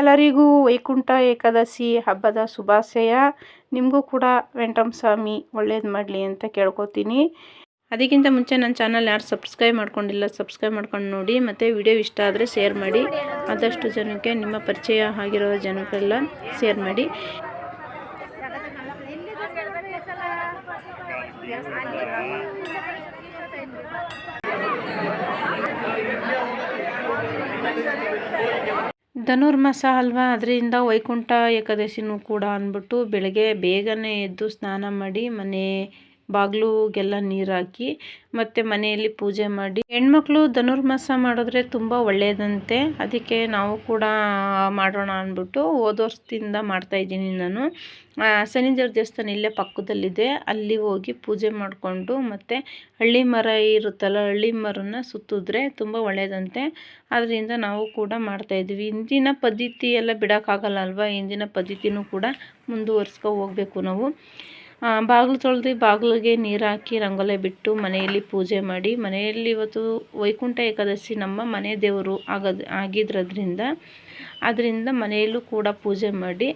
ಎಲ್ಲರಿಗೂ ವೈಕುಂಠ ಏಕಾದಶಿ ಹಬ್ಬದ ಶುಭಾಶಯ. ನಿಮಗೂ ಕೂಡ ವೆಂಕಟಸ್ವಾಮಿ ಒಳ್ಳೇದು ಮಾಡಲಿ ಅಂತ ಕೇಳ್ಕೊತೀನಿ. ಅದಕ್ಕಿಂತ ಮುಂಚೆ ನನ್ನ ಚಾನಲ್ ಯಾರು ಸಬ್ಸ್ಕ್ರೈಬ್ ಮಾಡ್ಕೊಂಡಿಲ್ಲ, ಸಬ್ಸ್ಕ್ರೈಬ್ ಮಾಡ್ಕೊಂಡು ನೋಡಿ. ಮತ್ತು ವಿಡಿಯೋ ಇಷ್ಟ ಆದರೆ ಶೇರ್ ಮಾಡಿ. ಆದಷ್ಟು ಜನಕ್ಕೆ ನಿಮ್ಮ ಪರಿಚಯ ಆಗಿರೋ ಜನಕ್ಕೆಲ್ಲ ಶೇರ್ ಮಾಡಿ. ಧನುರ್ಮಾಸ ಅಲ್ವಾ? ಅದರಿಂದ ವೈಕುಂಠ ಏಕಾದಶಿನೂ ಕೂಡ ಅಂದ್ಬಿಟ್ಟು ಬೆಳಗ್ಗೆ ಬೇಗನೆ ಎದ್ದು ಸ್ನಾನ ಮಾಡಿ ಮನೆ ಬಾಗಿಲುಗೆಲ್ಲ ನೀರು ಹಾಕಿ ಮತ್ತು ಮನೆಯಲ್ಲಿ ಪೂಜೆ ಮಾಡಿ. ಹೆಣ್ಮಕ್ಳು ಧನುರ್ಮಾಸ ಮಾಡಿದ್ರೆ ತುಂಬ ಒಳ್ಳೆಯದಂತೆ ಅದಕ್ಕೆ ನಾವು ಕೂಡ ಮಾಡೋಣ ಅಂದ್ಬಿಟ್ಟು ಹೋದ ವರ್ಷದಿಂದ ಮಾಡ್ತಾಯಿದ್ದೀನಿ ನಾನು. ಶನಿದೇವ್ರ ದೇವಸ್ಥಾನ ಇಲ್ಲೇ ಪಕ್ಕದಲ್ಲಿದೆ. ಅಲ್ಲಿ ಹೋಗಿ ಪೂಜೆ ಮಾಡಿಕೊಂಡು ಮತ್ತು ಹಳ್ಳಿ ಮರ ಇರುತ್ತಲ್ಲ, ಹಳ್ಳಿ ಮರನ ಸುತ್ತಿದ್ರೆ ತುಂಬ ಒಳ್ಳೆಯದಂತೆ ಅದರಿಂದ ನಾವು ಕೂಡ ಮಾಡ್ತಾಯಿದ್ವಿ ಇಂದಿನ ಪದ್ಧತಿ ಎಲ್ಲ ಬಿಡೋಕ್ಕಾಗಲ್ಲ ಅಲ್ವಾ? ಇಂದಿನ ಪದ್ಧತಿನೂ ಕೂಡ ಮುಂದುವರ್ಸ್ಕೊ ಹೋಗ್ಬೇಕು ನಾವು. ಬಾಗಿಲು ತೊಳೆದು ಬಾಗಿಲಿಗೆ ನೀರು ಹಾಕಿ ರಂಗೋಲೆ ಬಿಟ್ಟು ಮನೆಯಲ್ಲಿ ಪೂಜೆ ಮಾಡಿ, ಮನೆಯಲ್ಲಿ ಇವತ್ತು ವೈಕುಂಠ ಏಕಾದಶಿ ನಮ್ಮ ಮನೆ ದೇವರು ಆಗದ, ಆಗಿದ್ರದ್ರಿಂದ, ಅದರಿಂದ ಮನೆಯಲ್ಲೂ ಕೂಡ ಪೂಜೆ ಮಾಡಿ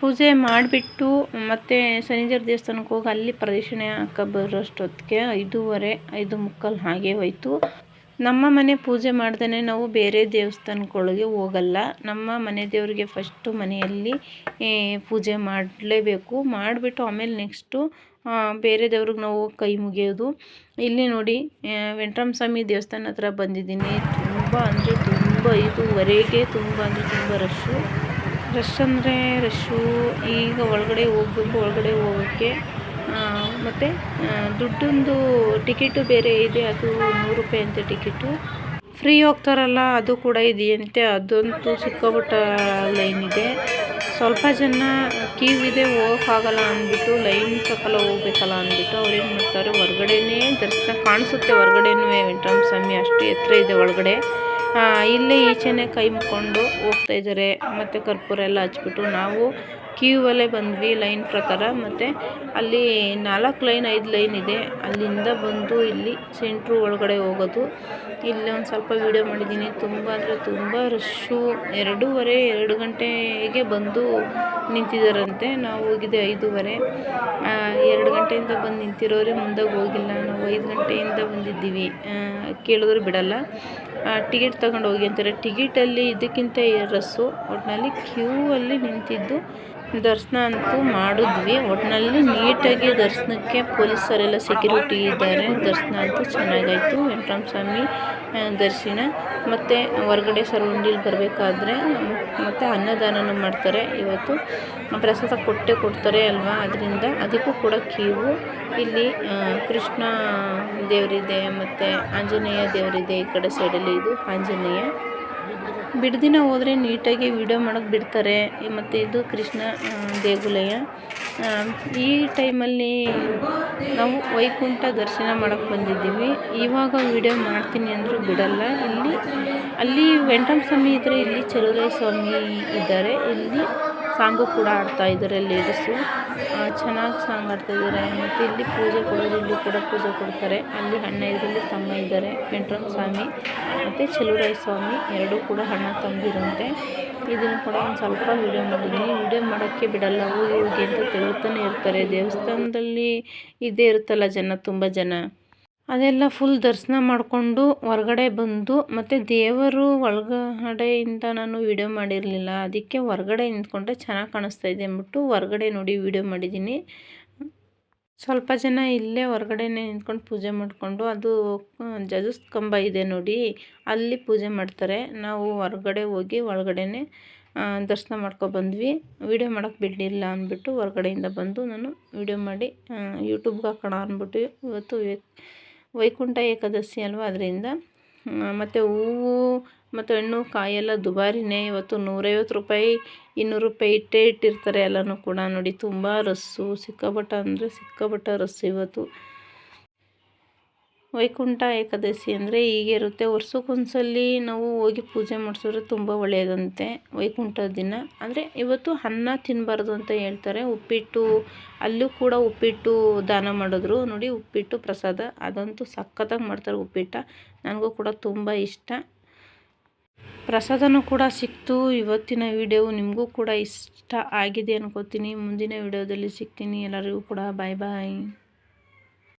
ಪೂಜೆ ಮಾಡಿಬಿಟ್ಟು ಮತ್ತು ಶನಿಜರ ದೇವಸ್ಥಾನಕ್ಕೆ ಹೋಗಿ ಅಲ್ಲಿ ಪ್ರದಕ್ಷಿಣೆ ಹಾಕ ಬರೋಷ್ಟೊತ್ತಿಗೆ ಐದೂವರೆ, ಐದು ಮುಕ್ಕಾಲು ಹಾಗೆ ಹೋಯ್ತು. ನಮ್ಮ ಮನೆ ಪೂಜೆ ಮಾಡ್ದೇ ನಾವು ಬೇರೆ ದೇವಸ್ಥಾನಗಳಿಗೆ ಹೋಗಲ್ಲ. ನಮ್ಮ ಮನೆ ದೇವರಿಗೆ ಫಸ್ಟು ಮನೆಯಲ್ಲಿ ಪೂಜೆ ಮಾಡಲೇಬೇಕು. ಮಾಡಿಬಿಟ್ಟು ಆಮೇಲೆ ನೆಕ್ಸ್ಟು ಬೇರೆ ದೇವ್ರಿಗೆ ನಾವು ಕೈ ಮುಗಿಯೋದು. ಇಲ್ಲಿ ನೋಡಿ ಸ್ವಾಮಿ ದೇವಸ್ಥಾನ ಹತ್ರ ಬಂದಿದ್ದೀನಿ. ತುಂಬ ಅಂದರೆ ತುಂಬ ಇದುವರೆಗೆ ತುಂಬ ಅಂದರೆ ತುಂಬ ರಶ್ಶು ರಶ್ ಅಂದರೆ ರಶ್ಶು ಈಗ ಒಳಗಡೆ ಹೋಗ್ಬೇಕು, ಒಳಗಡೆ ಹೋಗೋಕ್ಕೆ. ಮತ್ತು ದುಡ್ಡೊಂದು ಟಿಕೆಟು ಬೇರೆ ಇದೆ, ಅದು ನೂರು ರೂಪಾಯಿ ಅಂತೆ ಟಿಕೆಟು. ಫ್ರೀ ಹೋಗ್ತಾರಲ್ಲ, ಅದು ಕೂಡ ಇದೆಯಂತೆ. ಅದಂತೂ ಸಿಕ್ಕಾಪಟ್ಟ ಲೈನ್ ಇದೆ. ಸ್ವಲ್ಪ ಜನ ಕ್ಯೂ ಇದೆ ಹೋಗೋಕ್ಕಾಗಲ್ಲ ಅಂದ್ಬಿಟ್ಟು ಲೈನ್ ಸಕಲ ಹೋಗ್ಬೇಕಲ್ಲ ಅಂದ್ಬಿಟ್ಟು ಅವ್ರೇನು ಮಾಡ್ತಾರೆ, ಹೊರ್ಗಡೆನೇ ದರ್ಶನ ಕಾಣಿಸುತ್ತೆ, ಹೊರಗಡೆನೂ ವೆಂಕಟರಾಮ ಸ್ವಾಮಿ ಅಷ್ಟು ಎತ್ತರ ಇದೆ ಒಳಗಡೆ. ಇಲ್ಲೇ ಈಚೆನೇ ಕೈ ಮುಕ್ಕೊಂಡು ಹೋಗ್ತಾ ಇದ್ದಾರೆ. ಮತ್ತು ಕರ್ಪೂರ ಎಲ್ಲ ಹಚ್ಬಿಟ್ಟು ನಾವು ಕ್ಯೂ ಅಲ್ಲೇ ಬಂದ್ವಿ ಲೈನ್ ಪ್ರಕಾರ. ಮತ್ತು ಅಲ್ಲಿ ನಾಲ್ಕು ಲೈನ್, ಐದು ಲೈನ್ ಇದೆ. ಅಲ್ಲಿಂದ ಬಂದು ಇಲ್ಲಿ ಸೆಂಟ್ರು ಒಳಗಡೆ ಹೋಗೋದು. ಇಲ್ಲಿ ಒಂದು ಸ್ವಲ್ಪ ವೀಡಿಯೋ ಮಾಡಿದ್ದೀನಿ. ತುಂಬ ಅಂದರೆ ತುಂಬ ರಶ್ಶು ಎರಡೂವರೆ, ಎರಡು ಗಂಟೆಗೆ ಬಂದು ನಿಂತಿದ್ದಾರಂತೆ. ನಾವು ಹೋಗಿದ್ದೆ ಐದೂವರೆ. ಎರಡು ಗಂಟೆಯಿಂದ ಬಂದು ನಿಂತಿರೋರೆ ಮುಂದೆ ಹೋಗಿಲ್ಲ. ನಾವು ಐದು ಗಂಟೆಯಿಂದ ಬಂದಿದ್ದೀವಿ. ಕೇಳಿದ್ರು ಬಿಡಲ್ಲ. ಟಿಕೆಟ್ ತಗೊಂಡು ಹೋಗಿ ಅಂತಾರೆ. ಟಿಕೆಟಲ್ಲಿ ಇದಕ್ಕಿಂತ ರಸ್ಸು ಒಟ್ಟಿನಲ್ಲಿ ಕ್ಯೂ ಅಲ್ಲಿ ನಿಂತಿದ್ದು. ದರ್ಶನ ಅಂತೂ ಮಾಡಿದ್ವಿ. ಒಟ್ಟಿನಲ್ಲಿ ನೀಟಾಗಿ ದರ್ಶನಕ್ಕೆ ಪೊಲೀಸರೆಲ್ಲ ಸೆಕ್ಯೂರಿಟಿ ಇದ್ದಾರೆ. ದರ್ಶನ ಅಂತೂ ಚೆನ್ನಾಗಾಯಿತು. ವೆಂಕಟರಾಮ ಸ್ವಾಮಿ ದರ್ಶನ. ಮತ್ತು ಹೊರಗಡೆ ಸರೌಂಡಿಲ್ ಬರಬೇಕಾದ್ರೆ ಮತ್ತು ಅನ್ನದಾನನೂ ಮಾಡ್ತಾರೆ. ಇವತ್ತು ಪ್ರಸಾದ ಕೊಟ್ಟೆ ಕೊಡ್ತಾರೆ ಅಲ್ವಾ? ಅದರಿಂದ ಅದಕ್ಕೂ ಕೂಡ ಕೀವು ಇಲ್ಲಿ ಕೃಷ್ಣ ದೇವರಿದೆ, ಮತ್ತು ಆಂಜನೇಯ ದೇವರಿದೆ ಈ ಕಡೆ ಸೈಡಲ್ಲಿ ಇದು ಆಂಜನೇಯ. ಬಿಡ್ದಿನ ಹೋದರೆ ನೀಟಾಗಿ ವಿಡಿಯೋ ಮಾಡೋಕೆ ಬಿಡ್ತಾರೆ. ಮತ್ತು ಇದು ಕೃಷ್ಣ ದೇಗುಲಯ. ಈ ಟೈಮಲ್ಲಿ ನಾವು ವೈಕುಂಠ ದರ್ಶನ ಮಾಡೋಕ್ಕೆ ಬಂದಿದ್ದೀವಿ. ಇವಾಗ ವೀಡಿಯೋ ಮಾಡ್ತೀನಿ ಅಂದರೂ ಬಿಡಲ್ಲ. ಇಲ್ಲಿ, ಅಲ್ಲಿ ವೆಂಕಟರಾಮ ಸ್ವಾಮಿ ಇದ್ದರೆ ಇಲ್ಲಿ ಚಲುವರಾಯ ಸ್ವಾಮಿ ಇದ್ದಾರೆ. ಇಲ್ಲಿ ಸಾಂಗು ಕೂಡ ಆಡ್ತಾ ಇದ್ದಾರೆ ಲೇಡೀಸು. ಚೆನ್ನಾಗಿ ಸಾಂಗ್ ಆಡ್ತಾಯಿದ್ದಾರೆ ಮತ್ತು ಇಲ್ಲಿ ಪೂಜೆ ಕೊಡೋರು ಇಲ್ಲಿ ಕೂಡ ಪೂಜೆ ಕೊಡ್ತಾರೆ. ಅಲ್ಲಿ ಅಣ್ಣ ಇದರಲ್ಲಿ ತಮ್ಮ ಇದ್ದಾರೆ ವೆಂಟ್ರಮ್ ಸ್ವಾಮಿ ಮತ್ತು ಚೆಲುವರಾಯ ಸ್ವಾಮಿ. ಎರಡೂ ಕೂಡ ಅಣ್ಣ ತಂದಿರಂತೆ ಇದನ್ನು ಕೂಡ ಒಂದು ಸ್ವಲ್ಪ ವೀಡಿಯೋ ಮಾಡಿದ್ದೀನಿ ವೀಡಿಯೋ ಮಾಡೋಕ್ಕೆ ಬಿಡಲ್ಲ, ಹೋಗಿ ಹೋಗಿ ಅಂತ ತಿಳ್ತಾನೆ ಇರ್ತಾರೆ. ದೇವಸ್ಥಾನದಲ್ಲಿ ಇದೇ ಇರುತ್ತಲ್ಲ ಜನ, ತುಂಬ ಜನ. ಅದೆಲ್ಲ ಫುಲ್ ದರ್ಶನ ಮಾಡಿಕೊಂಡು ಹೊರಗಡೆ ಬಂದು ಮತ್ತು ದೇವರು ಒಳಗಡೆಯಿಂದ ನಾನು ವೀಡಿಯೋ ಮಾಡಿರಲಿಲ್ಲ. ಅದಕ್ಕೆ ಹೊರಗಡೆ ನಿಂತ್ಕೊಂಡ್ರೆ ಚೆನ್ನಾಗಿ ಕಾಣಿಸ್ತಾ ಇದೆ ಅಂದ್ಬಿಟ್ಟು ಹೊರಗಡೆ ನೋಡಿ ವೀಡಿಯೋ ಮಾಡಿದ್ದೀನಿ. ಸ್ವಲ್ಪ ಜನ ಇಲ್ಲೇ ಹೊರಗಡೆನೇ ನಿಂತ್ಕೊಂಡು ಪೂಜೆ ಮಾಡಿಕೊಂಡು, ಅದು ಜಜಸ್ ಕಂಬ ಇದೆ ನೋಡಿ, ಅಲ್ಲಿ ಪೂಜೆ ಮಾಡ್ತಾರೆ. ನಾವು ಹೊರಗಡೆ ಹೋಗಿ ಒಳಗಡೆನೆ ದರ್ಶನ ಮಾಡ್ಕೊಬಂದ್ವಿ ವೀಡಿಯೋ ಮಾಡೋಕ್ಕೆ ಬಿಡಲಿಲ್ಲ ಅಂದ್ಬಿಟ್ಟು ಹೊರಗಡೆಯಿಂದ ಬಂದು ನಾನು ವೀಡಿಯೋ ಮಾಡಿ ಯೂಟ್ಯೂಬ್ಗೆ ಹಾಕೋಣ ಅಂದ್ಬಿಟ್ಟು ಇವತ್ತು ವೈಕುಂಠ ಏಕಾದಶಿ ಅಲ್ವಾ ಅದರಿಂದ. ಮತ್ತು ಹೂವು ಮತ್ತು ಹಣ್ಣು, ಕಾಯೆಲ್ಲ ದುಬಾರಿನೇ. ಇವತ್ತು ನೂರೈವತ್ತು ರೂಪಾಯಿ, ಇನ್ನೂರು ರೂಪಾಯಿ ಇಟ್ಟೇ ಇಟ್ಟಿರ್ತಾರೆ ಎಲ್ಲನೂ ಕೂಡ. ನೋಡಿ, ತುಂಬ ರಸ್ಸು. ಸಿಕ್ಕಾಪಟ್ಟೆ ಅಂದರೆ ಸಿಕ್ಕಾಪಟ್ಟೆ ರಸ್ಸು ಇವತ್ತು. ವೈಕುಂಠ ಏಕಾದಶಿ ಅಂದರೆ ಹೀಗೆ ಇರುತ್ತೆ. ವರ್ಷಕ್ಕೊಂದ್ಸಲಿ ನಾವು ಹೋಗಿ ಪೂಜೆ ಮಾಡಿಸಿದ್ರೆ ತುಂಬ ಒಳ್ಳೆಯದಂತೆ ವೈಕುಂಠ ದಿನ. ಅಂದರೆ ಇವತ್ತು ಅನ್ನ ತಿನ್ನಬಾರ್ದು ಅಂತ ಹೇಳ್ತಾರೆ. ಉಪ್ಪಿಟ್ಟು, ಅಲ್ಲೂ ಕೂಡ ಉಪ್ಪಿಟ್ಟು ದಾನ ಮಾಡಿದ್ರು. ನೋಡಿ, ಉಪ್ಪಿಟ್ಟು ಪ್ರಸಾದ. ಅದಂತೂ ಸಖತ್ತಾಗಿ ಮಾಡ್ತಾರೆ ಉಪ್ಪಿಟ್ಟ. ನನಗೂ ಕೂಡ ತುಂಬ ಇಷ್ಟ. ಪ್ರಸಾದನೂ ಕೂಡ ಸಿಕ್ತು. ಇವತ್ತಿನ ವಿಡಿಯೋ ನಿಮಗೂ ಕೂಡ ಇಷ್ಟ ಆಗಿದೆ ಅನ್ಕೋತೀನಿ. ಮುಂದಿನ ವಿಡಿಯೋದಲ್ಲಿ ಸಿಗ್ತೀನಿ. ಎಲ್ಲರಿಗೂ ಕೂಡ ಬಾಯ್ ಬಾಯ್.